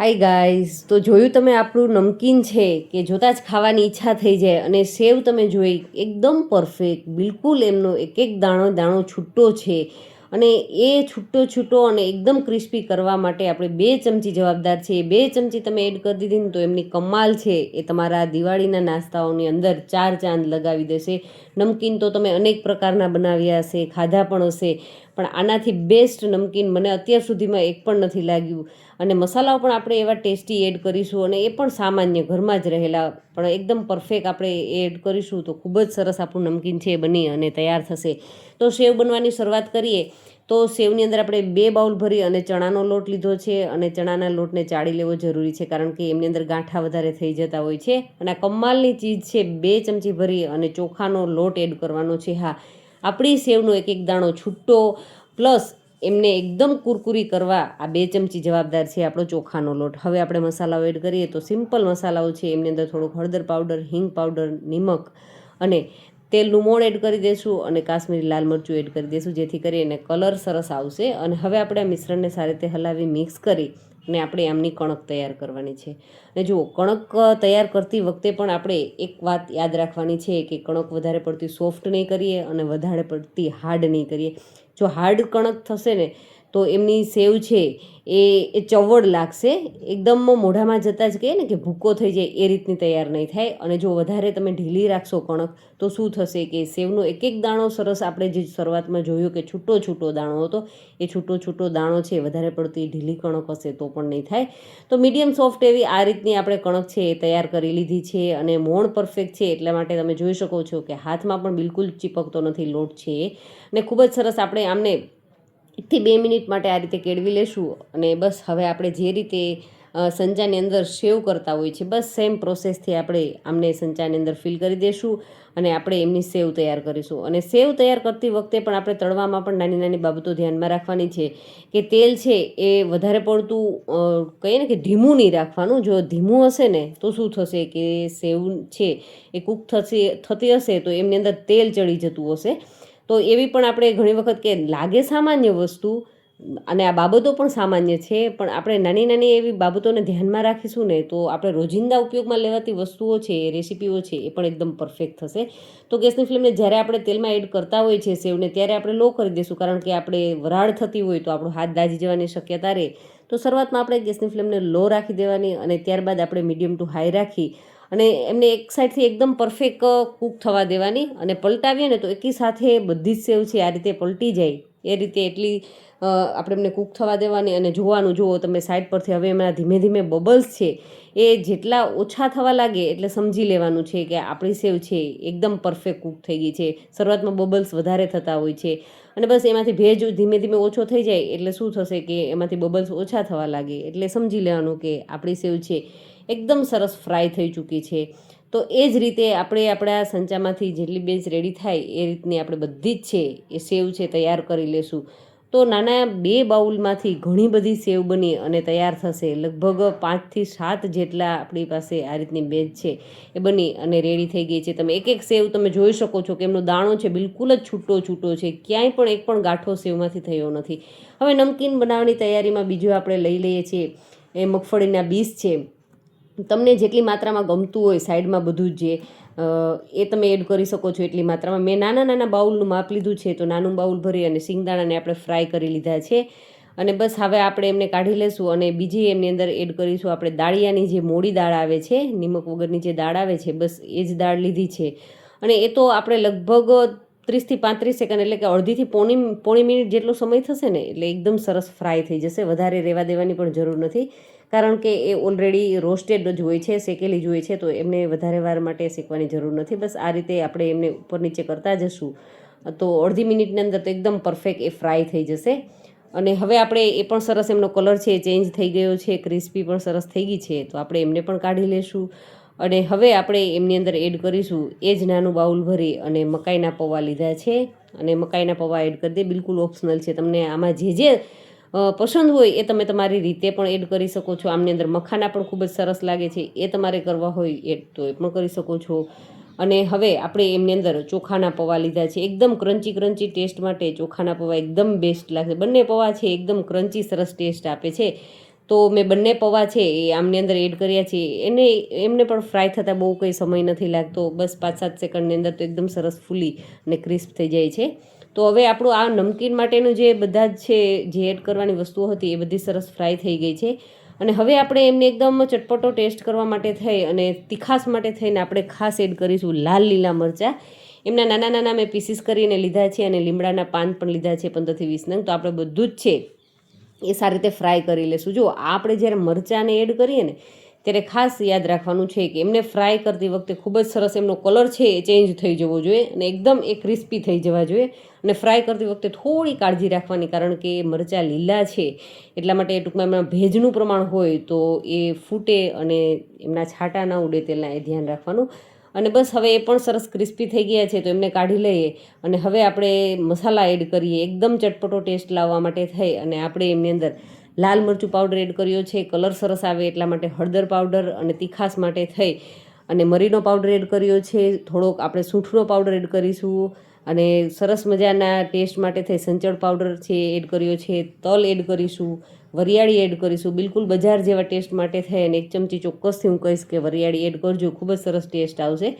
Hi guys તો જોયું તમે આપણું નમકીન છે કે જોતાં જ ખાવાની ઈચ્છા થઈ જાય અને સેવ તમે જોઈ એકદમ પરફેક્ટ બિલકુલ એમનો એક એક દાણો દાણો છૂટો છે. અને એ છૂટો છૂટો અને એકદમ ક્રિસ્પી કરવા માટે આપણે બે ચમચી જવાબદાર છે. એ બે ચમચી તમે એડ કરી દીધી ને તો એમની કમાલ છે. એ તમારા દિવાળીના નાસ્તાઓની અંદર ચાર ચાંદ લગાવી દેશે. નમકીન તો તમે અનેક પ્રકારના બનાવ્યા હશે, ખાધા પણ હશે. પણ આનાથી બેસ્ટ નમકીન મને અત્યાર સુધીમાં એક પણ નથી લાગ્યું. અને મસાલાઓ પણ આપણે એવા ટેસ્ટી એડ કરીશું અને એ પણ સામાન્ય ઘરમાં જ રહેલા, પણ એકદમ પરફેક્ટ આપણે એડ કરીશું તો ખૂબ જ સરસ આપણું નમકીન છે એ બની અને તૈયાર થશે. તો સેવ બનવાની શરૂઆત કરીએ. તો સેવની અંદર આપણે બે બાઉલ ભરી અને ચણાનો લોટ લીધો છે અને ચણાના લોટને ચાળી લેવો જરૂરી છે કારણ કે એમની અંદર ગાંઠા વધારે થઈ જતા હોય છે અને આ કમાલની ચીજ છે બે ચમચી ભરી અને ચોખાનો લોટ એડ કરવાનો છે. હા આપણી સેવનો એક એક દાણો છૂટો, પ્લસ એમને એકદમ કુરકુરી કરવા આ બે ચમચી જવાબદાર છે આપણો ચોખાનો લોટ. હવે આપણે મસાલાઓ એડ કરીએ તો સિમ્પલ મસાલાઓ છે, એમની અંદર થોડુંક હળદર પાવડર, હિંગ પાવડર, નિમક અને તેલનું મોણ એડ કરી દઈશું અને કાશ્મીરી લાલ મરચું એડ કરી દઈશું જેથી કરીને કલર સરસ આવશે. અને હવે આપણે આ મિશ્રણને સારી રીતે હલાવી મિક્સ કરી અને આપણે આમની કણક તૈયાર કરવાની છે. અને જુઓ, કણક તૈયાર કરતી વખતે પણ આપણે એક વાત યાદ રાખવાની છે કે કણક વધારે પડતી સોફ્ટ નહીં કરીએ અને વધારે પડતી હાર્ડ નહીં કરીએ. જો હાર્ડ કણક થશે ને તો એમની સેવ છે એ એ ચવડ લાગશે. એકદમ મોઢામાં જતાં જ કહીએ ને કે ભૂકો થઈ જાય એ રીતની તૈયાર નહીં થાય. અને જો વધારે તમે ઢીલી રાખશો કણક, તો શું થશે કે સેવનો એક એક દાણો સરસ આપણે જે શરૂઆતમાં જોયું કે છૂટો છૂટો દાણો હતો, એ છૂટો છૂટો દાણો છે, વધારે પડતી ઢીલી કણક હશે તો પણ નહીં થાય. તો મીડિયમ સોફ્ટ એવી આ રીતની આપણે કણક છે એ તૈયાર કરી લીધી છે અને મોણ પરફેક્ટ છે એટલા માટે તમે જોઈ શકો છો કે હાથમાં પણ બિલકુલ ચીપકતો નથી લોટ છે અને ખૂબ જ સરસ આપણે આમને એકથી બે મિનિટ માટે આ રીતે કેળવી લેશું અને બસ હવે આપણે જે રીતે સંચાની અંદર સેવ કરતા હોય છે, બસ સેમ પ્રોસેસથી આપણે આમને સંચાની અંદર ફિલ કરી દઈશું અને આપણે એમની સેવ તૈયાર કરીશું. અને સેવ તૈયાર કરતી વખતે પણ આપણે તળવામાં પણ નાની નાની બાબતો ધ્યાનમાં રાખવાની છે કે તેલ છે એ વધારે પડતું કહીએ ને કે ધીમું નહીં રાખવાનું. જો ધીમું હશે ને તો શું થશે કે સેવ છે એ કૂક થશે, થતી હશે તો એમની અંદર તેલ ચડી જતું હશે. તો એવી પણ આપણે ઘણી વખત કે લાગે સામાન્ય વસ્તુ અને આ બાબતો પણ સામાન્ય છે, પણ આપણે નાની નાની એવી બાબતોને ધ્યાનમાં રાખીશું ને તો આપણે રોજિંદા ઉપયોગમાં લેવાતી વસ્તુઓ છે, એ રેસીપીઓ છે, એ પણ એકદમ પરફેક્ટ થશે. તો ગેસની ફ્લેમને જ્યારે આપણે તેલમાં એડ કરતા હોય છે, સેવને ત્યારે આપણે લો કરી દઈશું, કારણ કે આપણે વરાળ થતી હોય તો આપણો હાથ દાજી જવાની શક્યતા રહે. તો શરૂઆતમાં આપણે ગેસની ફ્લેમને લો રાખી દેવાની અને ત્યારબાદ આપણે મીડિયમ ટુ હાઈ રાખી અને એમને એક સાઈડથી એકદમ પરફેક્ટ કૂક થવા દેવાની અને પલટાવીએ ને તો એકી સાથે બધી જ સેવ છે, આ રીતે પલટી જાય. એ રીતે એટલી આપણે એમને કૂક થવા દેવાની અને જોવાનું, જુઓ તમે સાઈડ પરથી હવે એમાં ધીમે ધીમે બબલ્સ છે. એ જેટલા ઓછા થવા લાગે એટલે સમજી લેવાનું છે કે આપણી સેવ છે એકદમ પરફેક્ટ કૂક થઈ ગઈ છે. શરૂઆતમાં બબલ્સ વધારે થતા હોય છે. અને બસ એમાંથી ભેજ ધીમે ધીમે ઓછો થઈ જાય એટલે શું થશે કે એમાંથી બબલ્સ ઓછા થવા લાગે એટલે સમજી લેવાનું કે આપણી સેવ છે એકદમ સરસ ફ્રાય થઈ ચૂકી છે. તો એ જ રીતે આપણે આપણા સંચામાંથી જેટલી બેચ રેડી થાય એ રીતની આપણે બધી જ છે એ સેવ છે તૈયાર કરી લેશું. તો નાના બે બાઉલમાંથી ઘણી બધી સેવ બની અને તૈયાર થશે. લગભગ પાંચથી સાત જેટલા આપણી પાસે આ રીતની બેચ છે એ બની અને રેડી થઈ ગઈ છે. તમે એક એક સેવ તમે જોઈ શકો છો કે એમનો દાણો છે બિલકુલ જ છૂટો છૂટો છે. ક્યાંય પણ એક પણ ગાંઠો સેવમાંથી થયો નથી. હવે નમકીન બનાવવાની તૈયારીમાં બીજું આપણે લઈ લઈએ છીએ. એ મગફળીના બીજ છે. તમને જેટલી માત્રામાં ગમતું હોય સાઈડમાં બધું જે એ તમે એડ કરી શકો છો એટલી માત્રામાં. મેં નાના નાના બાઉલનું માપ લીધું છે તો નાનું બાઉલ ભરી અને સિંગદાણાને આપણે ફ્રાય કરી લીધા છે. અને બસ હવે આપણે એમને કાઢી લેશું અને બીજી એમની અંદર એડ કરીશું આપણે દાળિયાની જે મોડી દાળ આવે છે, નિમક વગરની જે દાળ આવે છે, બસ એ જ દાળ લીધી છે. અને એ તો આપણે લગભગ ત્રીસથી પાંત્રીસ સેકન્ડ એટલે કે અડધીથી પોણી પોણી મિનિટ જેટલો સમય થશે ને એટલે એકદમ સરસ ફ્રાય થઈ જશે. વધારે રહેવા દેવાની પણ જરૂર નથી. કારણ કે એ ઓલરેડી રોસ્ટેડ જ હોય છે, શેકેલી જ હોય છે, તો એમને વધારે વાર માટે શેકવાની જરૂર નથી. બસ આ રીતે આપણે એમને ઉપર નીચે કરતા જશું. તો અડધી મિનિટની અંદર તો એકદમ પરફેક્ટ એ ફ્રાય થઈ જશે. અને હવે આપણે એ પણ સરસ એમનો કલર છે ચેન્જ થઈ ગયો છે ક્રિસ્પી પણ સરસ થઈ ગઈ છે, તો આપણે એમને પણ કાઢી લેશું. અને હવે આપણે એમની અંદર એડ કરીશું એ જ નાનું બાઉલ ભરી અને મકાઈના પૌવા લીધા છે. અને મકાઈના પૌવા એડ કરી દે, બિલકુલ ઓપ્શનલ છે. તમને આમાં જે જે પસંદ હોય એ તમે તમારી રીતે પણ એડ કરી શકો છો. આમની અંદર મખાના પણ ખૂબ જ સરસ લાગે છે, એ તમારે કરવા હોય એડ તો એ પણ કરી શકો છો. અને હવે આપણે એમની અંદર ચોખાના પૌવા લીધા છે. એકદમ ક્રન્ચી ક્રન્ચી ટેસ્ટ માટે ચોખાના પૌવા એકદમ બેસ્ટ લાગશે બંને પૌવા છે, એકદમ ક્રન્ચી સરસ ટેસ્ટ આપે છે. તો મેં બંને પૌવા છે એ આમની અંદર એડ કર્યા છે. એને, એમને પણ ફ્રાય થતાં બહુ કંઈ સમય નથી લાગતો. બસ પાંચ સાત સેકન્ડની અંદર તો એકદમ સરસ ફૂલી અને ક્રિસ્પ થઈ જાય છે. તો હવે આપણું આ નમકીન માટેનું જે બધા જ છે, જે એડ કરવાની વસ્તુઓ હતી એ બધી સરસ ફ્રાય થઈ ગઈ છે. અને હવે આપણે એમને એકદમ ચટપટો ટેસ્ટ કરવા માટે થઈ અને તીખાસ માટે થઈને આપણે ખાસ એડ કરીશું લાલ લીલા મરચાં. એમના નાના નાના મેં પીસીસ કરીને લીધા છે અને લીમડાના પાન પણ લીધા છે પંદરથી વીસ નંગ. તો આપણે બધું જ છે એ સારી રીતે ફ્રાય કરી લેશું. જો આપણે જ્યારે મરચાંને એડ કરીએ ને ત્યારે ખાસ યાદ રાખવાનું છે કે એમને ફ્રાય કરતી વખતે ખૂબ જ સરસ એમનો કલર છે એ ચેન્જ થઈ જવો જોઈએ અને એકદમ એ ક્રિસ્પી થઈ જવા જોઈએ. અને ફ્રાય કરતી વખતે થોડી કાળજી રાખવાની કારણ કે મરચાં લીલા છે. એટલા માટે ટૂંકમાં એમાં ભેજનું પ્રમાણ હોય તો એ ફૂટે અને એમના છાંટા ના ઉડે તેના એ ધ્યાન રાખવાનું. અને બસ હવે એ પણ સરસ ક્રિસ્પી થઈ ગયા છે તો એમને કાઢી લઈએ. અને હવે આપણે મસાલા એડ કરીએ. એકદમ ચટપટો ટેસ્ટ લાવવા માટે થઈ અને આપણે એમની અંદર લાલ મરચું પાવડર એડ કર્યો છે કલર સરસ આવે એટલા માટે હળદર પાવડર અને તીખાસ માટે થઈ. અને મરીનો પાવડર એડ કર્યો છે, થોડોક આપણે સૂંઠનો પાવડર એડ કરીશું. અને સરસ મજાના ટેસ્ટ માટે થઈ સંચળ પાવડર છે એડ કર્યો છે, તલ એડ કરીશું, વરિયાળી એડ કરીશું. બિલકુલ બજાર જેવા ટેસ્ટ માટે થઈ અને એક ચમચી ચોક્કસથી હું કહીશ કે વરિયાળી એડ કરજો, ખૂબ જ સરસ ટેસ્ટ આવશે.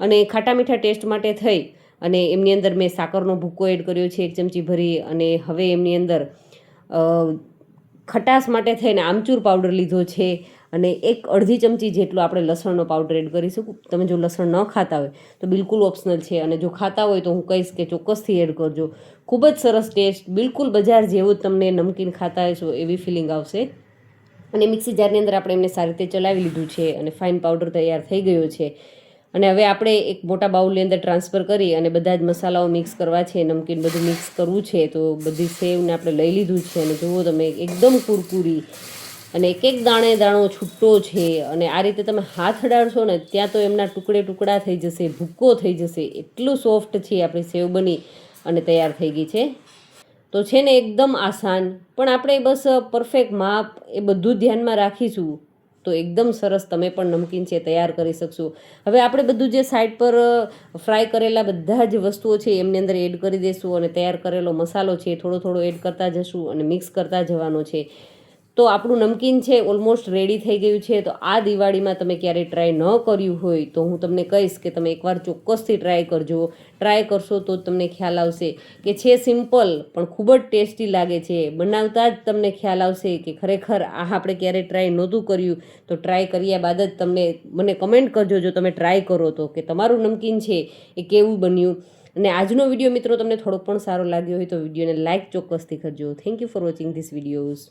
અને ખાટા મીઠા ટેસ્ટ માટે થઈ અને એમની અંદર મેં સાકરનો ભૂકો એડ કર્યો છે, એક ચમચી ભરી. અને હવે એમની અંદર ખટાશ માટે થઈને આમચૂર પાવડર લીધો છે અને એક અડધી ચમચી જેટલો આપણે લસણનો પાવડર એડ કરીશું તમે જો લસણ ન ખાતા હોય તો બિલકુલ ઓપ્શનલ છે અને જો ખાતા હોય તો હું કહીશ કે ચોક્કસથી એડ કરજો. ખૂબ જ સરસ ટેસ્ટ બિલકુલ બજાર જેવું તમને નમકીન ખાતા હશો એવી ફિલિંગ આવશે. અને મિક્સી જારની અંદર આપણે એમને સારી રીતે ચલાવી લીધું છે અને ફાઇન પાવડર તૈયાર થઈ ગયો છે. અને હવે આપણે એક મોટા બાઉલની અંદર ટ્રાન્સફર કરી અને બધા જ મસાલાઓ મિક્સ કરવા છે, નમકીન બધું મિક્સ કરવું છે, તો બધી સેવને આપણે લઈ લીધું છે અને જુઓ તમે એકદમ કુરકુરી અને એક એક દાણે દાણો છૂટો છે અને આ રીતે તમે હાથ અડાડશો ને ત્યાં તો એમના ટુકડે ટુકડા થઈ જશે, ભૂક્કો થઈ જશે, એટલું સોફ્ટ છે આપણી સેવ બની અને તૈયાર થઈ ગઈ છે. તો છે ને એકદમ આસાન, પણ આપણે બસ પરફેક્ટ માપ એ બધું ધ્યાનમાં રાખીશું. તો એકદમ સરસ તમે પણ નમકીન છે તૈયાર કરી શકશો. હવે આપણે બધું જે સાઈડ પર ફ્રાય કરેલા બધા જ વસ્તુઓ છે એમની અંદર એડ કરી દઈશું અને તૈયાર કરેલો મસાલો છે થોડો થોડો એડ કરતા જશું અને મિક્સ કરતા જવાનો છે. તો આપણું નમકીન છે ઓલમોસ્ટ રેડી થઈ ગયું છે, તો આ દિવાળીમાં તમે ક્યારેય ટ્રાય ન કર્યું હોય તો હું તમને કહીશ કે તમે એકવાર ચોક્કસથી ટ્રાય કરજો. ટ્રાય કરશો તો તમને ખ્યાલ આવશે કે છે સિમ્પલ પણ ખૂબ જ ટેસ્ટી લાગે છે. બનાવતા જ તમને ખ્યાલ આવશે કે ખરેખર આ આપણે ક્યારેય ટ્રાય નહોતું કર્યું. તો ટ્રાય કર્યા બાદ જ તમને મને કમેન્ટ કરજો જો તમે ટ્રાય કરો તો કે તમારું નમકીન છે એ કેવું બન્યું. અને આજનો વીડિયો મિત્રો તમને થોડોક પણ સારો લાગ્યો હોય તો વિડીયોને લાઇક ચોક્કસથી કરજો. Thank you for watching this videos